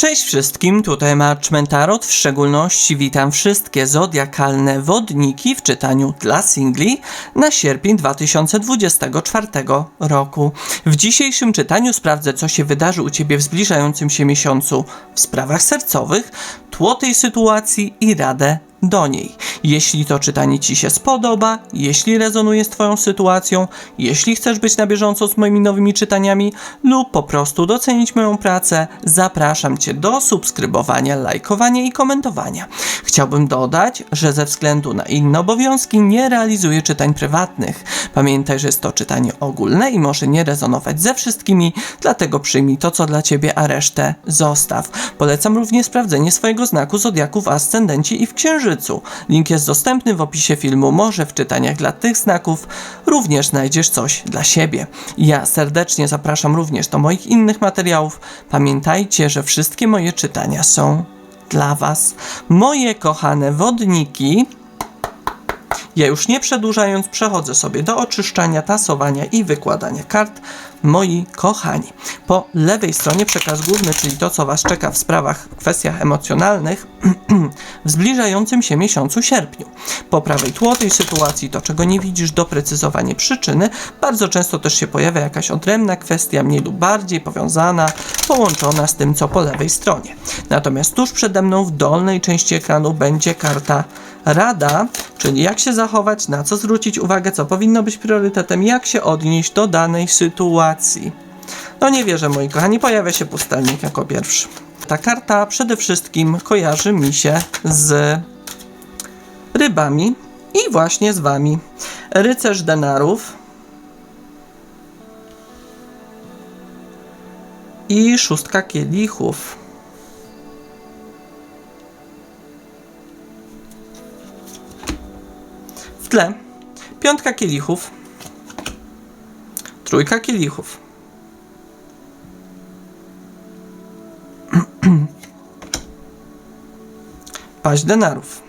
Cześć wszystkim, tutaj Marchman Tarot, w szczególności witam wszystkie zodiakalne wodniki w czytaniu dla singli na sierpień 2024 roku. W dzisiejszym czytaniu sprawdzę, co się wydarzy u Ciebie w zbliżającym się miesiącu w sprawach sercowych, tło tej sytuacji i radę do niej. Jeśli to czytanie Ci się spodoba, jeśli rezonuje z Twoją sytuacją, jeśli chcesz być na bieżąco z moimi nowymi czytaniami lub po prostu docenić moją pracę, zapraszam Cię do subskrybowania, lajkowania i komentowania. Chciałbym dodać, że ze względu na inne obowiązki nie realizuję czytań prywatnych. Pamiętaj, że jest to czytanie ogólne i może nie rezonować ze wszystkimi, dlatego przyjmij to, co dla Ciebie, a resztę zostaw. Polecam również sprawdzenie swojego znaku zodiaku w ascendencie i w księżycu. Link jest dostępny w opisie filmu, może w czytaniach dla tych znaków również znajdziesz coś dla siebie. Ja serdecznie zapraszam również do moich innych materiałów. Pamiętajcie, że wszystkie moje czytania są dla Was. Moje kochane wodniki, ja już nie przedłużając, przechodzę sobie do oczyszczania, tasowania i wykładania kart. Moi kochani, po lewej stronie przekaz główny, czyli to, co Was czeka w sprawach, kwestiach emocjonalnych w zbliżającym się miesiącu sierpniu. Po prawej tło tej sytuacji, to czego nie widzisz, doprecyzowanie przyczyny. Bardzo często też się pojawia jakaś odrębna kwestia, mniej lub bardziej powiązana, połączona z tym, co po lewej stronie. Natomiast tuż przede mną w dolnej części ekranu będzie karta Rada, czyli jak się zachować, na co zwrócić uwagę, co powinno być priorytetem, jak się odnieść do danej sytuacji. No nie wierzę, moi kochani, pojawia się pustelnik jako pierwszy. Ta karta przede wszystkim kojarzy mi się z rybami i właśnie z wami. Rycerz denarów i szóstka kielichów. W tle piątka kielichów, trójka kielichów. Paź denarów.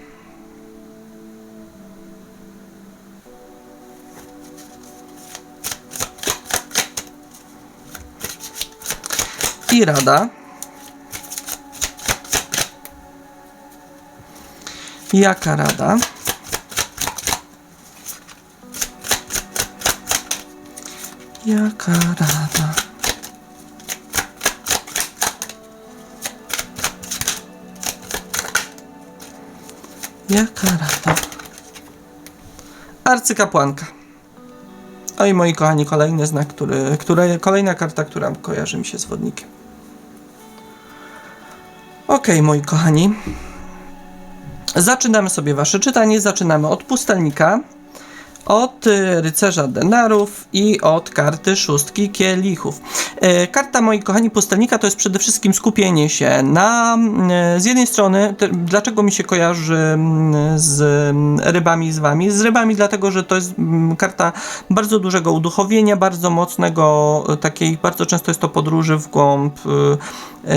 I rada. Jaka rada? Jaka rada? Jaka rada? Arcykapłanka. Oj, moi kochani, kolejny znak, który, który, kolejna karta, która kojarzy mi się z wodnikiem. Okay, moi kochani. Zaczynamy sobie wasze czytanie. Zaczynamy od pustelnika od y, rycerza denarów i od karty szóstki kielichów. E, karta, moi kochani, pustelnika to jest przede wszystkim skupienie się na e, z jednej strony, te, dlaczego mi się kojarzy mm, z rybami z wami? Z rybami dlatego, że to jest mm, karta bardzo dużego uduchowienia, bardzo mocnego, e, takiej, bardzo często jest to podróży w głąb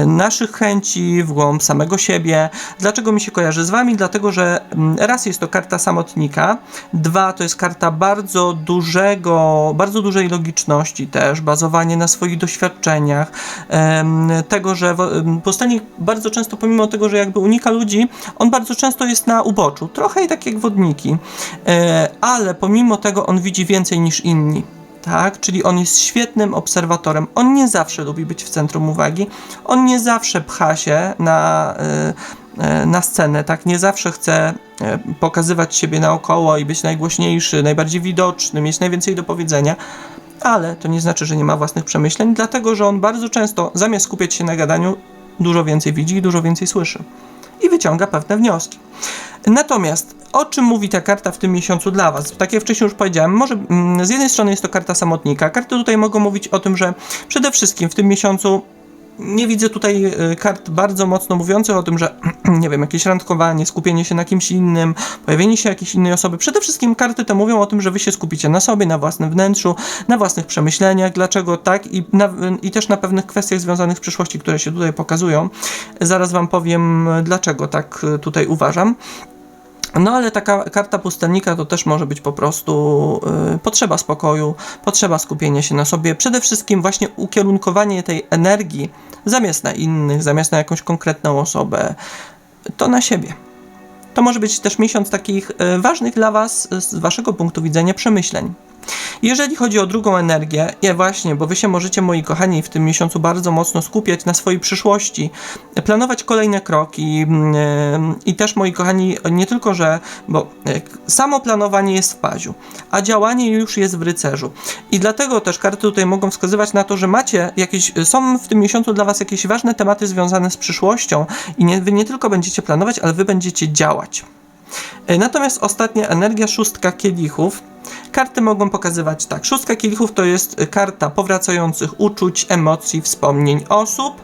naszych chęci, w głąb samego siebie. Dlaczego mi się kojarzy z wami? Dlatego, że mm, raz jest to karta samotnika, dwa to jest karta bardzo dużego, bardzo dużej logiczności też, bazowanie na swoich doświadczeniach, tego, że pustelnik bardzo często, pomimo tego, że jakby unika ludzi, on bardzo często jest na uboczu, trochę i tak jak wodniki, e, ale pomimo tego on widzi więcej niż inni tak? Czyli on jest świetnym obserwatorem. On nie zawsze lubi być w centrum uwagi, on nie zawsze pcha się na, y, y, na scenę, tak? Nie zawsze chce y, pokazywać siebie naokoło i być najgłośniejszy, najbardziej widoczny, mieć najwięcej do powiedzenia. Ale to nie znaczy, że nie ma własnych przemyśleń, dlatego że on bardzo często, zamiast skupiać się na gadaniu, dużo więcej widzi i dużo więcej słyszy. I wyciąga pewne wnioski. Natomiast o czym mówi ta karta w tym miesiącu dla Was? Tak jak wcześniej już powiedziałem, może mm, z jednej strony jest to karta samotnika. Karty tutaj mogą mówić o tym, że przede wszystkim w tym miesiącu nie widzę tutaj y, kart bardzo mocno mówiących o tym, że nie wiem, jakieś randkowanie, skupienie się na kimś innym, pojawienie się jakiejś innej osoby. Przede wszystkim karty te mówią o tym, że wy się skupicie na sobie, na własnym wnętrzu, na własnych przemyśleniach, dlaczego tak i, na, i też na pewnych kwestiach związanych z przyszłości, które się tutaj pokazują. Zaraz wam powiem, dlaczego tak y, tutaj uważam. No ale taka karta pustelnika to też może być po prostu y, potrzeba spokoju, potrzeba skupienia się na sobie, przede wszystkim właśnie ukierunkowanie tej energii zamiast na innych, zamiast na jakąś konkretną osobę, to na siebie. To może być też miesiąc takich y, ważnych dla Was z Waszego punktu widzenia przemyśleń. Jeżeli chodzi o drugą energię, ja właśnie, bo wy się możecie, moi kochani, w tym miesiącu bardzo mocno skupiać na swojej przyszłości, planować kolejne kroki e, i też, moi kochani, nie tylko, że, bo e, samo planowanie jest w paziu, a działanie już jest w rycerzu. I dlatego też karty tutaj mogą wskazywać na to, że macie jakieś, są w tym miesiącu dla was jakieś ważne tematy związane z przyszłością i nie, wy nie tylko będziecie planować, ale wy będziecie działać. E, Natomiast ostatnia energia, szóstka kielichów. Karty mogą pokazywać tak. Szóstka kielichów to jest e, karta powracających uczuć, emocji, wspomnień osób.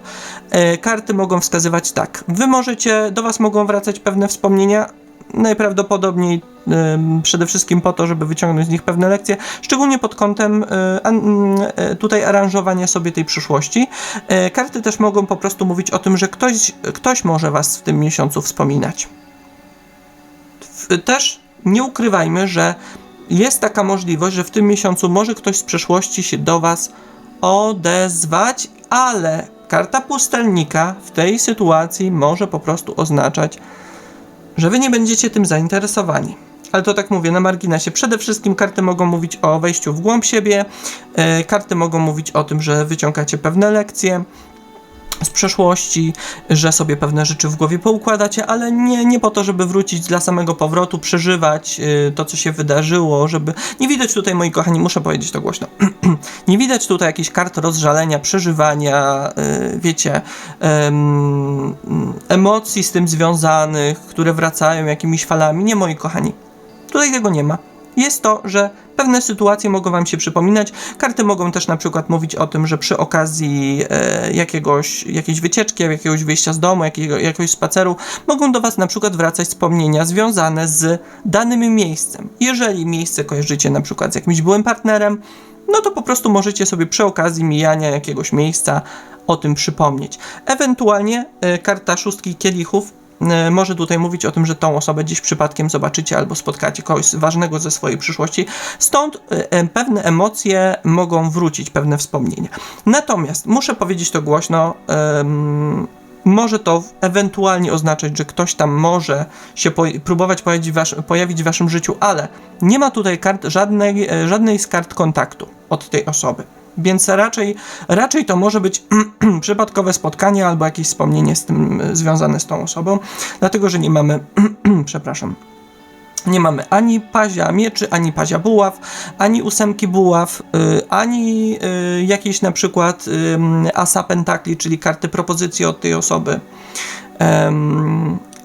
E, Karty mogą wskazywać tak. Wy możecie, do Was mogą wracać pewne wspomnienia, najprawdopodobniej przede wszystkim po to, żeby wyciągnąć z nich pewne lekcje, szczególnie pod kątem tutaj aranżowania sobie tej przyszłości. Karty też mogą po prostu mówić o tym, że ktoś, ktoś może Was w tym miesiącu wspominać. Też nie ukrywajmy, że jest taka możliwość, że w tym miesiącu może ktoś z przeszłości się do Was odezwać, ale karta pustelnika w tej sytuacji może po prostu oznaczać, że wy nie będziecie tym zainteresowani. Ale to tak mówię na marginesie. Przede wszystkim karty mogą mówić o wejściu w głąb siebie, e, karty mogą mówić o tym, że wyciągacie pewne lekcje z przeszłości, że sobie pewne rzeczy w głowie poukładacie, ale nie, nie po to, żeby wrócić dla samego powrotu, przeżywać e, to, co się wydarzyło, żeby... Nie widać tutaj, moi kochani, muszę powiedzieć to głośno, nie widać tutaj jakichś kart rozżalenia, przeżywania, e, wiecie, em, emocji z tym związanych, które wracają jakimiś falami. Nie, moi kochani. Tutaj tego nie ma. Jest to, że pewne sytuacje mogą Wam się przypominać. Karty mogą też na przykład mówić o tym, że przy okazji e, jakiegoś, jakiejś wycieczki, jakiegoś wyjścia z domu, jakiego, jakiegoś spaceru, mogą do Was na przykład wracać wspomnienia związane z danym miejscem. Jeżeli miejsce kojarzycie na przykład z jakimś byłym partnerem, no to po prostu możecie sobie przy okazji mijania jakiegoś miejsca o tym przypomnieć. Ewentualnie e, karta szóstki kielichów może tutaj mówić o tym, że tą osobę gdzieś przypadkiem zobaczycie albo spotkacie kogoś ważnego ze swojej przyszłości. Stąd e, e, pewne emocje mogą wrócić, pewne wspomnienia. Natomiast muszę powiedzieć to głośno. em, może to ewentualnie oznaczać, że ktoś tam może się po, próbować pojawić w, wasz, pojawić w waszym życiu, ale nie ma tutaj kart, żadnej, e, żadnej z kart kontaktu od tej osoby. Więc raczej, raczej to może być przypadkowe spotkanie albo jakieś wspomnienie z tym e, związane z tą osobą, dlatego że nie mamy, przepraszam, nie mamy ani pazia mieczy, ani pazia buław, ani ósemki buław, y, ani y, jakiejś na przykład y, asa pentakli, czyli karty propozycji od tej osoby.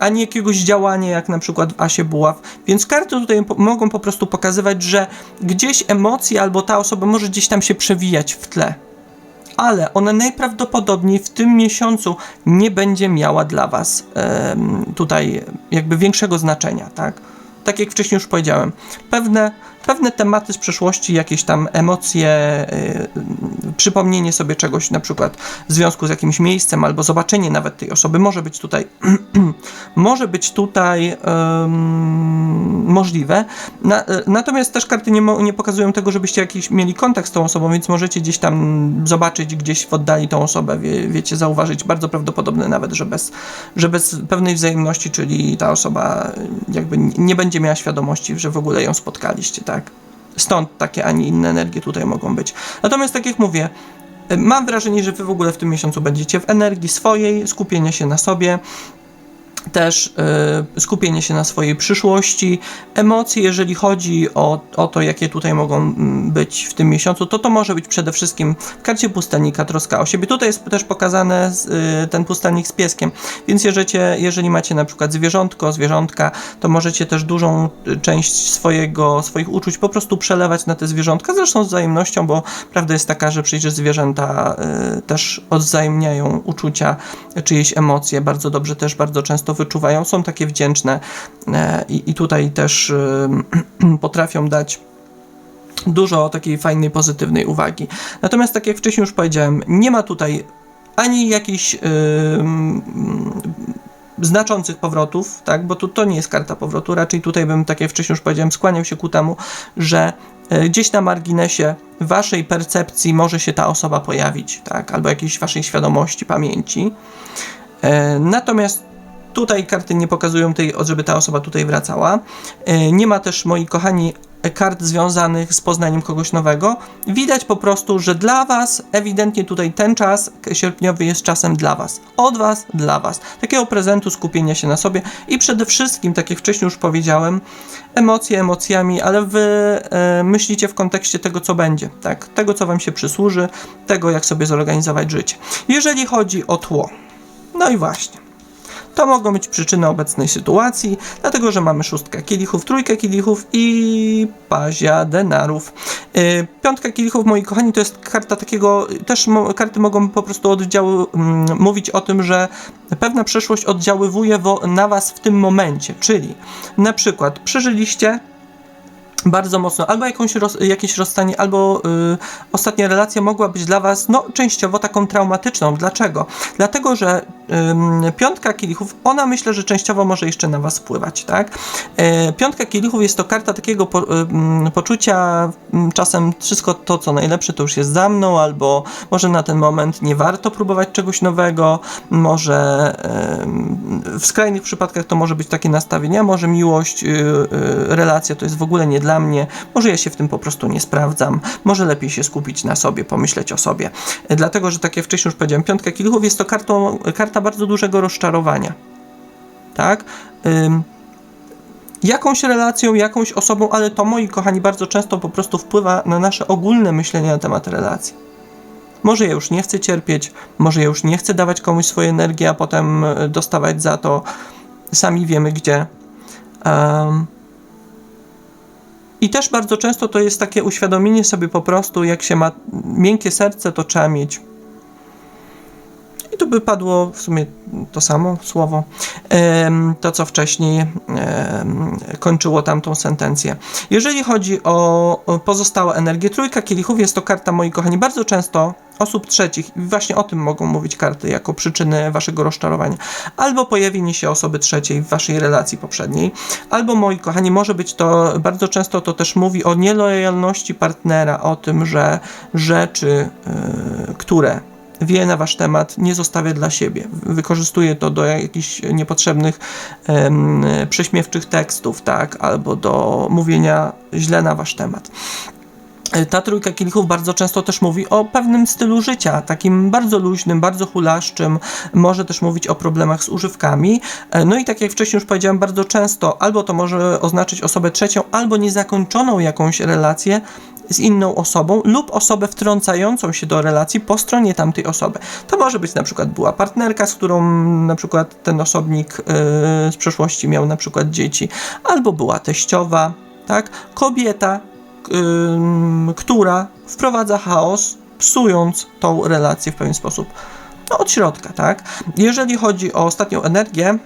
Ani jakiegoś działania, jak na przykład w asie buław. Więc karty tutaj po- mogą po prostu pokazywać, że gdzieś emocje albo ta osoba może gdzieś tam się przewijać w tle. Ale ona najprawdopodobniej w tym miesiącu nie będzie miała dla Was tutaj jakby większego znaczenia, tak? tak jak wcześniej już powiedziałem, pewne, pewne tematy z przeszłości, jakieś tam emocje, yy, przypomnienie sobie czegoś, na przykład w związku z jakimś miejscem, albo zobaczenie nawet tej osoby, może być tutaj, może być tutaj ym, możliwe. Na, y, natomiast też karty nie, nie pokazują tego, żebyście jakiś mieli kontakt z tą osobą, więc możecie gdzieś tam zobaczyć gdzieś w oddali tą osobę, wie, wiecie, zauważyć, bardzo prawdopodobne nawet, że bez, że bez pewnej wzajemności, czyli ta osoba jakby nie będzie miała świadomości, że w ogóle ją spotkaliście, tak? Stąd takie, a nie inne energie tutaj mogą być. Natomiast tak jak mówię, mam wrażenie, że wy w ogóle w tym miesiącu będziecie w energii swojej, skupienia się na sobie, też y, skupienie się na swojej przyszłości, emocje, jeżeli chodzi o, o to, jakie tutaj mogą mm, być w tym miesiącu, to to może być przede wszystkim w karcie pustelnika troska o siebie. Tutaj jest też pokazane z, y, ten pustelnik z pieskiem, więc jeżeli, jeżeli macie na przykład zwierzątko, zwierzątka, to możecie też dużą y, część swojego, swoich uczuć po prostu przelewać na te zwierzątka, zresztą z wzajemnością, bo prawda jest taka, że przecież zwierzęta y, też odwzajemniają uczucia, czyjeś emocje, bardzo dobrze też bardzo często wyczuwają, są takie wdzięczne e, i, i tutaj też potrafią dać dużo takiej fajnej, pozytywnej uwagi. Natomiast tak jak wcześniej już powiedziałem, nie ma tutaj ani jakichś ym, znaczących powrotów, tak, bo tu, to nie jest karta powrotu, raczej tutaj bym, tak jak wcześniej już powiedziałem, skłaniał się ku temu, że e, gdzieś na marginesie waszej percepcji może się ta osoba pojawić, tak, albo jakiejś waszej świadomości, pamięci. E, Natomiast tutaj karty nie pokazują tej, żeby ta osoba tutaj wracała. E, Nie ma też, moi kochani, kart związanych z poznaniem kogoś nowego. Widać po prostu, że dla Was ewidentnie tutaj ten czas sierpniowy jest czasem dla Was. Od Was dla Was. Takiego prezentu skupienia się na sobie i przede wszystkim, tak jak wcześniej już powiedziałem, emocje emocjami, ale Wy e, myślicie w kontekście tego, co będzie, tak? Tego, co Wam się przysłuży, tego, jak sobie zorganizować życie. Jeżeli chodzi o tło, no i właśnie. To mogą być przyczyny obecnej sytuacji, dlatego że mamy szóstkę kielichów, trójkę kielichów i pazia denarów. Yy, piątka kielichów, moi kochani, to jest karta takiego, też mo, karty mogą po prostu oddziały, mm, mówić o tym, że pewna przeszłość oddziaływuje na was w tym momencie, czyli na przykład przeżyliście bardzo mocno, albo jakąś roz, jakieś rozstanie, albo y, ostatnia relacja mogła być dla Was, no, częściowo taką traumatyczną. Dlaczego? Dlatego, że piątka kielichów, ona myślę, że częściowo może jeszcze na Was wpływać, tak? E, piątka kielichów jest to karta takiego po, poczucia, czasem wszystko to, co najlepsze, to już jest za mną, albo może na ten moment nie warto próbować czegoś nowego, może w skrajnych przypadkach to może być takie nastawienie, a może miłość, y, y, relacja to jest w ogóle nie dla mnie, może ja się w tym po prostu nie sprawdzam, może lepiej się skupić na sobie, pomyśleć o sobie. E, Dlatego, że tak jak wcześniej już powiedziałem, piątka kielichów jest to kartą, karta bardzo dużego rozczarowania. Tak? Ym, jakąś relacją, jakąś osobą, ale to moi kochani bardzo często po prostu wpływa na nasze ogólne myślenie na temat relacji. Może ja już nie chcę cierpieć, może ja już nie chcę dawać komuś swojej energii, a potem e, dostawać za to. Sami wiemy gdzie. Em, i też bardzo często to jest takie uświadomienie sobie po prostu, jak się ma miękkie serce, to trzeba mieć. I tu by padło w sumie to samo słowo, to co wcześniej kończyło tamtą sentencję. Jeżeli chodzi o, o pozostałe energie, trójka kielichów jest to karta, moi kochani, bardzo często osób trzecich, i właśnie o tym mogą mówić karty jako przyczyny waszego rozczarowania, albo pojawienie się osoby trzeciej w waszej relacji poprzedniej, albo moi kochani, może być to bardzo często to też mówi o nielojalności partnera, o tym, że rzeczy, yy, które wie na wasz temat, nie zostawia dla siebie. Wykorzystuje to do jakichś niepotrzebnych, em, prześmiewczych tekstów, tak, albo do mówienia źle na wasz temat. Ta trójka kielichów bardzo często też mówi o pewnym stylu życia, takim bardzo luźnym, bardzo hulaszczym, może też mówić o problemach z używkami. E, No i tak jak wcześniej już powiedziałem, bardzo często albo to może oznaczyć osobę trzecią, albo niezakończoną jakąś relację z inną osobą lub osobę wtrącającą się do relacji po stronie tamtej osoby. To może być na przykład była partnerka, z którą na przykład ten osobnik yy, z przeszłości miał na przykład dzieci, albo była teściowa, tak? Kobieta, ym, która wprowadza chaos, psując tą relację w pewien sposób. No, od środka, tak? Jeżeli chodzi o ostatnią energię,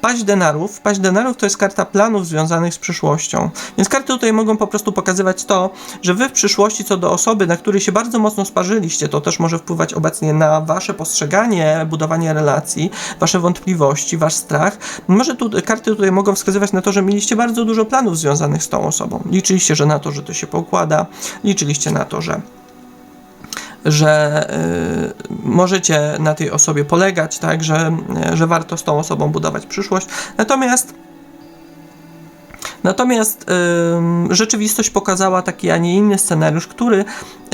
Paść denarów. Paść denarów to jest karta planów związanych z przyszłością. Więc karty tutaj mogą po prostu pokazywać to, że wy w przyszłości co do osoby, na której się bardzo mocno sparzyliście, to też może wpływać obecnie na wasze postrzeganie, budowanie relacji, wasze wątpliwości, wasz strach. Może tu karty tutaj mogą wskazywać na to, że mieliście bardzo dużo planów związanych z tą osobą. Liczyliście, że na to, że to się pokłada, liczyliście na to, że że y, możecie na tej osobie polegać, tak, że, że warto z tą osobą budować przyszłość. Natomiast Natomiast ym, rzeczywistość pokazała taki, a nie inny scenariusz, który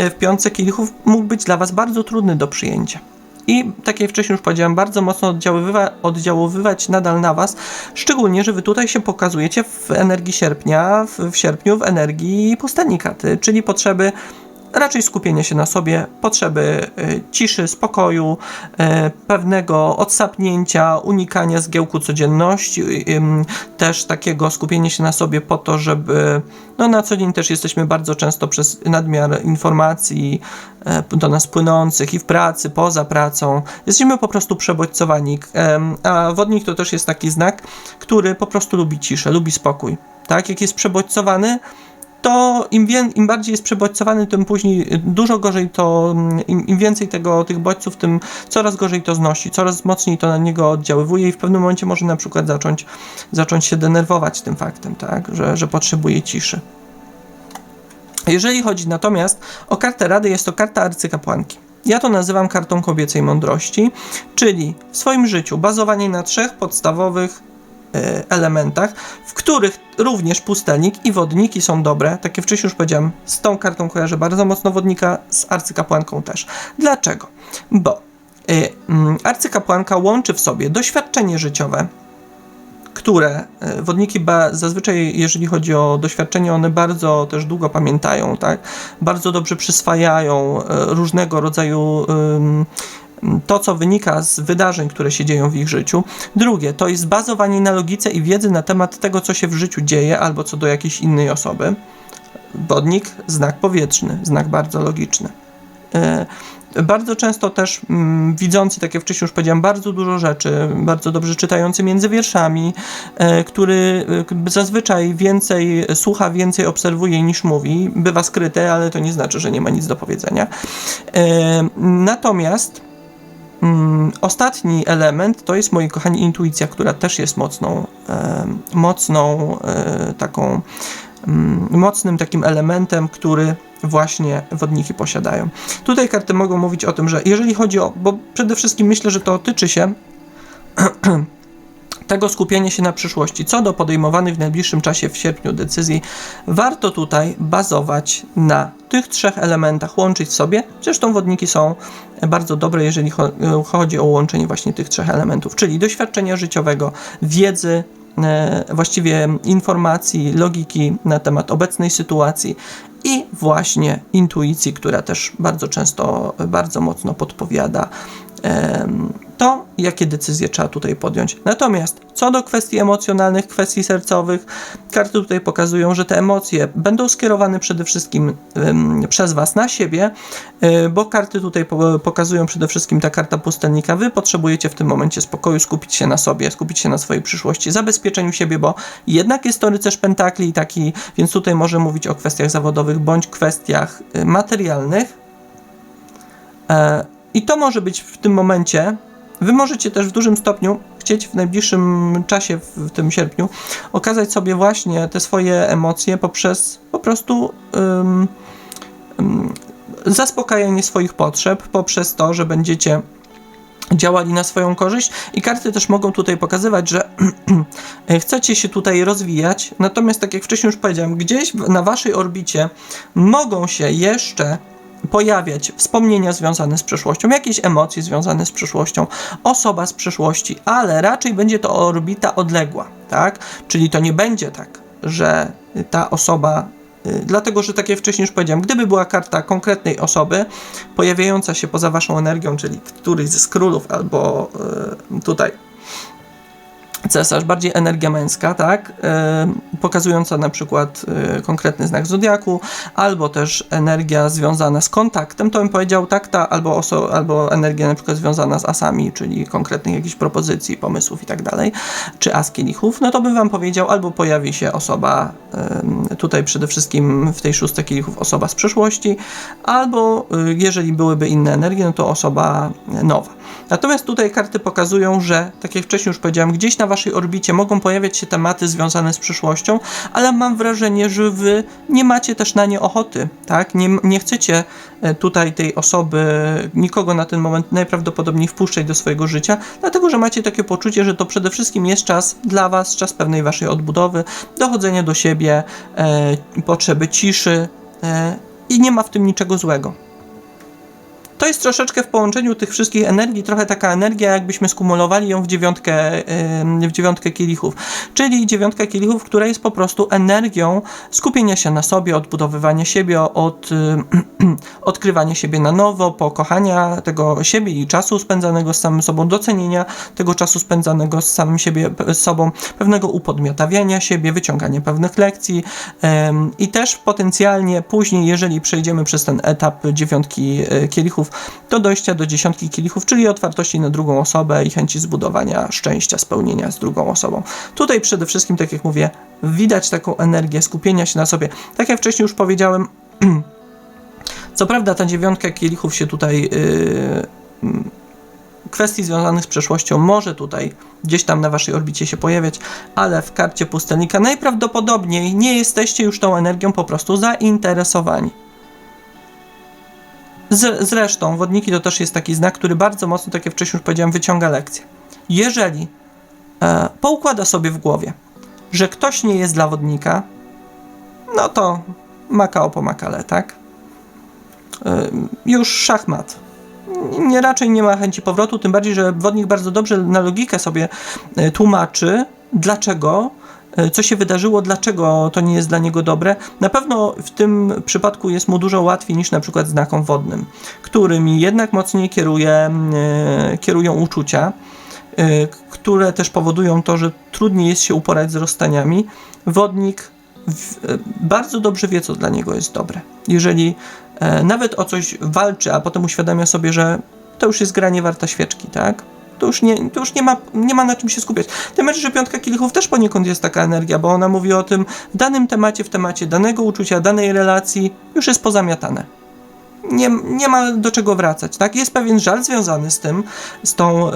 y, w piątce kielichów mógł być dla Was bardzo trudny do przyjęcia. I tak jak wcześniej już powiedziałem, bardzo mocno oddziaływa, oddziaływać nadal na Was, szczególnie, że Wy tutaj się pokazujecie w energii sierpnia, w, w sierpniu w energii pustelnika, ty- czyli potrzeby raczej skupienia się na sobie, potrzeby y, ciszy, spokoju, y, pewnego odsapnięcia, unikania zgiełku codzienności, też takiego skupienia się na sobie po to, żeby no na co dzień też jesteśmy bardzo często przez nadmiar informacji e, do nas płynących i w pracy, poza pracą. Jesteśmy po prostu przebodźcowani, a wodnik to też jest taki znak, który po prostu lubi ciszę, lubi spokój. Tak, jak jest przebodźcowany, to im, wie, im bardziej jest przebodźcowany, tym później dużo gorzej to, mm, im, im więcej tego, tych bodźców, tym coraz gorzej to znosi, coraz mocniej to na niego oddziaływuje i w pewnym momencie może na przykład zacząć, zacząć się denerwować tym faktem, tak, że, że potrzebuje ciszy. Jeżeli chodzi natomiast o kartę Rady, jest to karta arcykapłanki. Ja to nazywam kartą kobiecej mądrości, czyli w swoim życiu bazowanie na trzech podstawowych elementach, w których również pustelnik i wodniki są dobre. Tak jak wcześniej już powiedziałem, z tą kartą kojarzę bardzo mocno wodnika, z arcykapłanką też. Dlaczego? Bo y, mm, arcykapłanka łączy w sobie doświadczenie życiowe, które e, wodniki zazwyczaj, jeżeli chodzi o doświadczenie, one bardzo też długo pamiętają, tak? Bardzo dobrze przyswajają e, różnego rodzaju to, co wynika z wydarzeń, które się dzieją w ich życiu. Drugie, to jest bazowanie na logice i wiedzy na temat tego, co się w życiu dzieje, albo co do jakiejś innej osoby. Wodnik, znak powietrzny, znak bardzo logiczny. E, bardzo często też mm, widzący, tak jak wcześniej już powiedziałem, bardzo dużo rzeczy, bardzo dobrze czytający między wierszami, e, który e, zazwyczaj więcej słucha, więcej obserwuje niż mówi. Bywa skryte, ale to nie znaczy, że nie ma nic do powiedzenia. Natomiast mm, ostatni element to jest, moi kochani, intuicja, która też jest mocną, e, mocną e, taką mm, mocnym takim elementem, który właśnie wodniki posiadają. Tutaj karty mogą mówić o tym, że jeżeli chodzi o, bo przede wszystkim myślę, że to tyczy się tego skupienia się na przyszłości. Co do podejmowanych w najbliższym czasie w sierpniu decyzji, warto tutaj bazować na tych trzech elementach, łączyć w sobie. Zresztą wodniki są bardzo dobre, jeżeli chodzi o łączenie właśnie tych trzech elementów, czyli doświadczenia życiowego, wiedzy, e, właściwie informacji, logiki na temat obecnej sytuacji i właśnie intuicji, która też bardzo często bardzo mocno podpowiada to, jakie decyzje trzeba tutaj podjąć. Natomiast co do kwestii emocjonalnych, kwestii sercowych, karty tutaj pokazują, że te emocje będą skierowane przede wszystkim przez Was na siebie, y, bo karty tutaj po, pokazują przede wszystkim ta karta pustelnika. Wy potrzebujecie w tym momencie spokoju, skupić się na sobie, skupić się na swojej przyszłości, zabezpieczeniu siebie, bo jednak jest to rycerz pentakli taki, więc tutaj może mówić o kwestiach zawodowych bądź kwestiach y, materialnych. E, I to może być w tym momencie Wy możecie też w dużym stopniu chcieć w najbliższym czasie, w tym sierpniu, okazać sobie właśnie te swoje emocje poprzez po prostu um, um, zaspokajanie swoich potrzeb, poprzez to, że będziecie działali na swoją korzyść. I karty też mogą tutaj pokazywać, że chcecie się tutaj rozwijać, natomiast tak jak wcześniej już powiedziałem, gdzieś na waszej orbicie mogą się jeszcze pojawiać wspomnienia związane z przeszłością, jakieś emocje związane z przeszłością, osoba z przeszłości, ale raczej będzie to orbita odległa, tak? Czyli to nie będzie tak, że ta osoba y, Dlatego, że tak jak wcześniej już powiedziałem, gdyby była karta konkretnej osoby pojawiająca się poza waszą energią, czyli któryś z królów albo y, tutaj cesarz, bardziej energia męska, tak, yy, pokazująca na przykład yy, konkretny znak zodiaku, albo też energia związana z kontaktem, to bym powiedział tak, ta, albo, oso- albo energia na przykład związana z asami, czyli konkretnych jakichś propozycji, pomysłów i tak dalej, czy as kielichów, no to bym wam powiedział, albo pojawi się osoba, yy, tutaj przede wszystkim w tej szóstej kielichów osoba z przeszłości, albo y, jeżeli byłyby inne energie, no to osoba nowa. Natomiast tutaj karty pokazują, że, tak jak wcześniej już powiedziałem, gdzieś na waszej orbicie mogą pojawiać się tematy związane z przyszłością, ale mam wrażenie, że wy nie macie też na nie ochoty, tak? Nie, nie chcecie e, tutaj tej osoby, nikogo na ten moment najprawdopodobniej wpuszczać do swojego życia, dlatego że macie takie poczucie, że to przede wszystkim jest czas dla was, czas pewnej waszej odbudowy, dochodzenia do siebie, e, potrzeby ciszy e, i nie ma w tym niczego złego. To jest troszeczkę w połączeniu tych wszystkich energii, trochę taka energia, jakbyśmy skumulowali ją w dziewiątkę, w dziewiątkę kielichów. Czyli dziewiątka kielichów, która jest po prostu energią skupienia się na sobie, odbudowywania siebie, od, odkrywania siebie na nowo, pokochania tego siebie i czasu spędzanego z samym sobą, docenienia tego czasu spędzanego z samym siebie, z sobą, pewnego upodmiotawiania siebie, wyciągania pewnych lekcji i też potencjalnie później, jeżeli przejdziemy przez ten etap dziewiątki e, kielichów, kielichów do dojścia do dziesiątki kielichów, czyli otwartości na drugą osobę i chęci zbudowania szczęścia, spełnienia z drugą osobą. Tutaj przede wszystkim, tak jak mówię, widać taką energię skupienia się na sobie. Tak jak wcześniej już powiedziałem, co prawda ta dziewiątka kielichów się tutaj yy, mm, kwestii związanych z przeszłością może tutaj gdzieś tam na waszej orbicie się pojawiać, ale w karcie pustelnika najprawdopodobniej nie jesteście już tą energią po prostu zainteresowani. Z, zresztą wodniki to też jest taki znak, który bardzo mocno, tak jak wcześniej już powiedziałem, wyciąga lekcję. Jeżeli e, poukłada sobie w głowie, że ktoś nie jest dla wodnika, no to makao po makale, tak? E, już szachmat nie raczej nie ma chęci powrotu, tym bardziej, że wodnik bardzo dobrze na logikę sobie e, tłumaczy, dlaczego, co się wydarzyło, dlaczego to nie jest dla niego dobre. Na pewno w tym przypadku jest mu dużo łatwiej niż na przykład znakom wodnym, którymi jednak mocniej kieruje, e, kierują uczucia, które też powodują to, że trudniej jest się uporać z rozstaniami. Wodnik bardzo dobrze wie, co dla niego jest dobre. Jeżeli e, nawet o coś walczy, a potem uświadamia sobie, że to już jest granie warta świeczki, tak? To już, nie, to już nie, ma, nie ma na czym się skupiać. Tym bardziej, że piątka kielichów też poniekąd jest taka energia, bo ona mówi o tym w danym temacie, w temacie danego uczucia, danej relacji, już jest pozamiatane. Nie, nie ma do czego wracać, tak? Jest pewien żal związany z tym, z tą,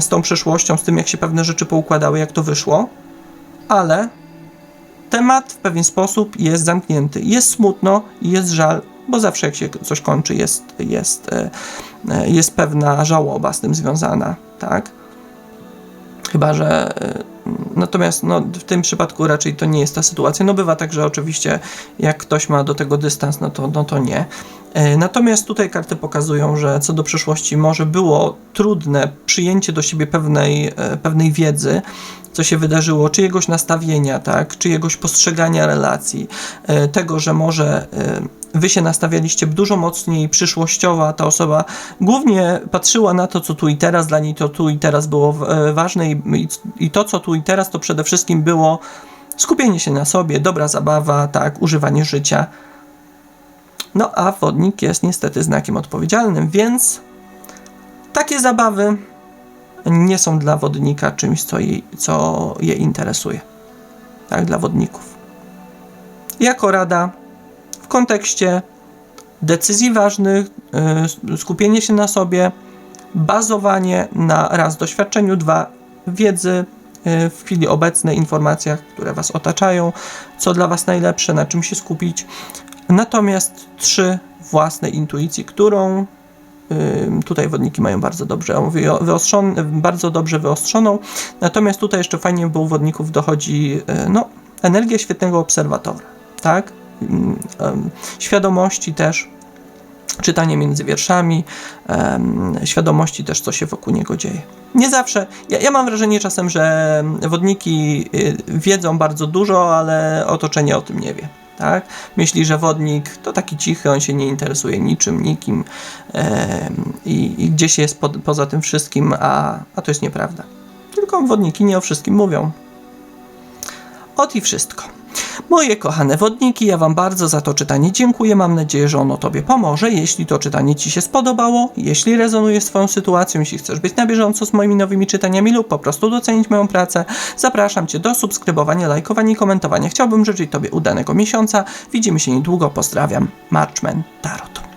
z tą przeszłością, z tym, jak się pewne rzeczy poukładały, jak to wyszło, ale temat w pewien sposób jest zamknięty. Jest smutno, jest żal, bo zawsze jak się coś kończy, jest, jest, e, e, jest pewna żałoba z tym związana, tak? Chyba, że e, natomiast no, w tym przypadku raczej to nie jest ta sytuacja. No bywa tak, że oczywiście jak ktoś ma do tego dystans, no to, no to nie. Natomiast tutaj karty pokazują, że co do przyszłości może było trudne przyjęcie do siebie pewnej, pewnej wiedzy, co się wydarzyło, czyjegoś nastawienia, tak, czyjegoś postrzegania relacji, e, tego, że może e, wy się nastawialiście dużo mocniej przyszłościowo, a ta osoba głównie patrzyła na to, co tu i teraz, dla niej to tu i teraz było e, ważne i, i to, co tu teraz, to przede wszystkim było skupienie się na sobie, dobra zabawa, tak, używanie życia. No a wodnik jest niestety znakiem odpowiedzialnym, więc takie zabawy nie są dla wodnika czymś, co, je, co je interesuje. Tak, dla wodników. Jako rada w kontekście decyzji ważnych, y, skupienie się na sobie, bazowanie na raz doświadczeniu, dwa wiedzy w chwili obecnej, informacjach, które Was otaczają, co dla Was najlepsze, na czym się skupić. Natomiast trzy własnej intuicji, którą Tutaj wodniki mają bardzo dobrze bardzo dobrze wyostrzoną. Natomiast tutaj jeszcze fajnie, bo u wodników dochodzi y, no, energia świetnego obserwatora, tak? Świadomości też, czytanie między wierszami, świadomości też, co się wokół niego dzieje. Nie zawsze, ja, ja mam wrażenie czasem, że wodniki y, wiedzą bardzo dużo, ale otoczenie o tym nie wie tak? Myśli, że wodnik to taki cichy, on się nie interesuje niczym, nikim i, i, gdzieś jest po, poza tym wszystkim, a, a to jest nieprawda. Tylko wodniki nie o wszystkim mówią. Ot i wszystko. Moje kochane wodniki, ja Wam bardzo za to czytanie dziękuję. Mam nadzieję, że ono Tobie pomoże. Jeśli to czytanie Ci się spodobało, jeśli rezonuje z Twoją sytuacją, jeśli chcesz być na bieżąco z moimi nowymi czytaniami lub po prostu docenić moją pracę, zapraszam Cię do subskrybowania, lajkowania i komentowania. Chciałbym życzyć Tobie udanego miesiąca. Widzimy się niedługo. Pozdrawiam. Marchman Tarot.